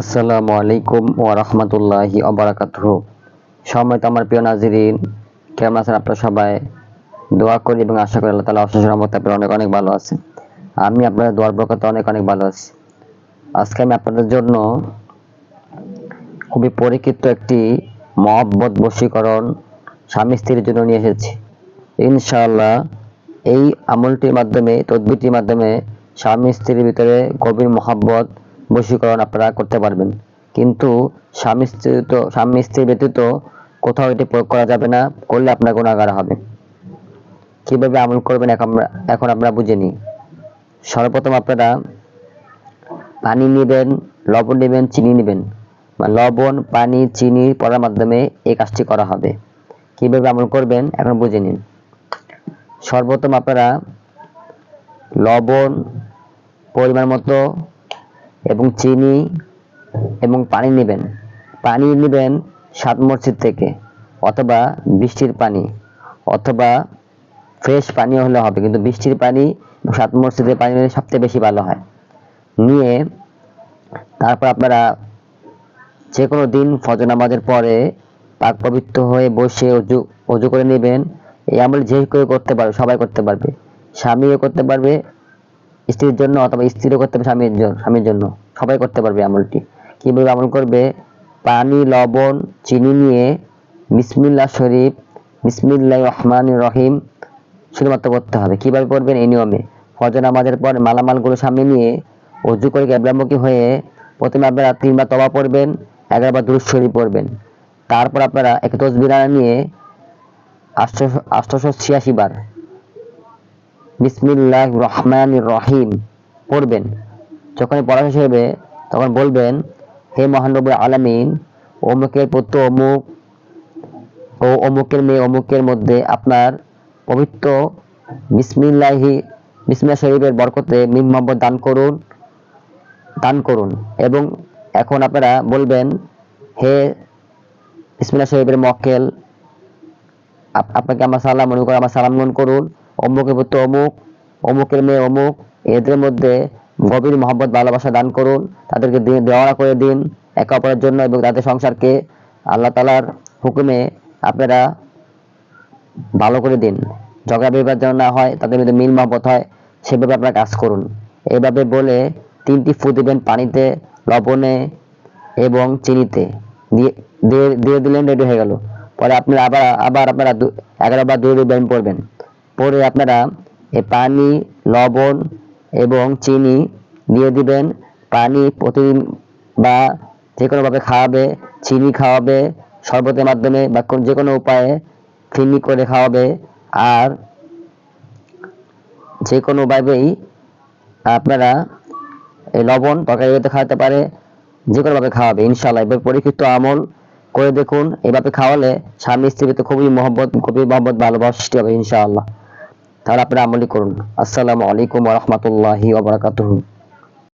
আসসালামু আলাইকুম ওয়া রাহমাতুল্লাহি ওয়া বারাকাতুহু। সম্মানিত আমার প্রিয় নাজিরিন, কেমন আছেন আপনারা সবাই? দোয়া করি এবং আশা করি আল্লাহ তাআলা অশেষ রহমতে আপনারা অনেক অনেক ভালো আছেন। আমি আপনাদের দোয়ার বরকতে অনেক অনেক ভালো আছি। আজকে আমি আপনাদের জন্য খুবই পরীক্ষিত একটি মহব্বত বশীকরণ স্বামী স্ত্রীর জন্য নিয়ে এসেছি। ইনশাআল্লাহ এই আমলটির মাধ্যমে, তদবিরটির মাধ্যমে স্বামী স্ত্রীর ভিতরে গভীর মহাব্বত বশীকরণ আপনারা করতে পারবেন। কিন্তু স্বামী স্ত্রী তো, স্বামী স্ত্রী ব্যতীত কোথাও এটি প্রয়োগ করা যাবে না, করলে আপনার গুণাগার হবে। কীভাবে আমল করবেন এখন আমরা বুঝে নিই। সর্বপ্রথম আপনারা পানি নেবেন, লবণ নেবেন, চিনি নেবেন। লবণ, পানি, চিনি পড়ার মাধ্যমে এই কাজটি করা হবে। কীভাবে আমল করবেন এখন বুঝে নিন। সর্বপ্রথম আপনারা লবণ পরিমাণ মতো এবং চিনি এবং পানি নেবেন। পানি নেবেন সাত মসজিদ থেকে অথবা বৃষ্টির পানি অথবা ফ্রেশ পানি হলে হবে, কিন্তু বৃষ্টির পানি সাত মসজিদের পানি নিলে সবচেয়ে বেশি ভালো হয়। নিয়ে তারপর আপনারা যে কোনো দিন ফজর নামাজের পরে পাক পবিত্র হয়ে বসে অজু অজু করে নেবেন। এই আমল যে কেউ করতে পারবে, সবাই করতে পারবে। স্বামীও করতে পারবে, স্ত্রীর জন্য অথবা স্ত্রীও করতে পারবে স্বামীর জন্য স্বামীর জন্য। সবাই করতে পারবে আমলটি। কীভাবে আমল করবে? পানি, লবণ, চিনি নিয়ে বিসমিল্লাহ শরীফ, বিসমিল্লাহ রহমান রহিম শুধুমাত্র করতে হবে। কীভাবে করবেন এই নিয়মে। ফজর নামাজের পর মালামালগুলো সামনে নিয়ে অজু করে ক্যাবলামুখী হয়ে প্রথমে আপনারা তিনবার তবা পড়বেন, এগারোবার দুরুদ শরীফ পড়বেন। তারপর আপনারা এক তসবিরা নিয়ে আটশো আটশোশো ছিয়াশি বার বিসমিল্লাহ রহমান রহিম পড়বেন। যখন পড়া শেষ হবে তখন বলবেন, হে মহানবী আলামিন, অমুকের পুত্র অমুক ও অমুকের মেয়ে অমুকের মধ্যে আপনার পবিত্র বিসমিল্লাহি, বিসমিল্লাহ শরীফের বরকতে মিম মোহাম্মদ দান করুন দান করুন। এবং এখন আপনারা বলবেন, হে বিসমিল্লাহ শরীফের মক্কেল, আপ- আপনাকে আমার সালাম মনে করে আমার সালাম গ্রহণ করুন। অমুকের পুত্র অমুক, অমুকের মেয়ে অমুক, এদের মধ্যে গভীর মহব্বত, ভালোবাসা দান করুন, তাদেরকে দেওয়া করে দিন, একে অপরের জন্য এবং তাদের সংসারকে আল্লাহ তালার হুকুমে আপনারা ভালো করে দিন। ঝগড়া বিবাদ যেন না হয়, তাদের মধ্যে মিল মহব্বত হয়, সেভাবে আপনারা কাজ করুন। এইভাবে বলে তিনটি ফু দিবেন পানিতে, লবণে এবং চিনিতে। দিয়ে দিয়ে দিলেন, রেডি হয়ে গেল। পরে আপনারা আবার আবার আপনারা এগারো বার দুই ব্যায়াম পড়বেন পরে আপনারা এই পানি, লবণ এবং চিনি দিয়ে দিবেন। পানি প্রতিদিন বা যে কোনোভাবে খাওয়াবে, চিনি খাওয়াবে শরবতের মাধ্যমে বা যে কোনো উপায়ে ফিনি করে খাওয়াবে। আর যে কোনো ভাবেই আপনারা এই লবণ তরকারি হতে খাওয়াতে পারে যে কোনো ভাবে খাওয়াবে ইনশাল্লাহ এবার পরীক্ষিত আমল করে দেখুন। এভাবে খাওয়ালে স্বামী স্ত্রীর তো খুবই মহব্বত খুবই মহব্বত, ভালোবাসা সৃষ্টি হবে, ইনশাআল্লাহ। তাহলে আপনারা আমলি করুন। আসসালামু আলাইকুম ওয়া রাহমাতুল্লাহি ওয়া বারাকাতুহু।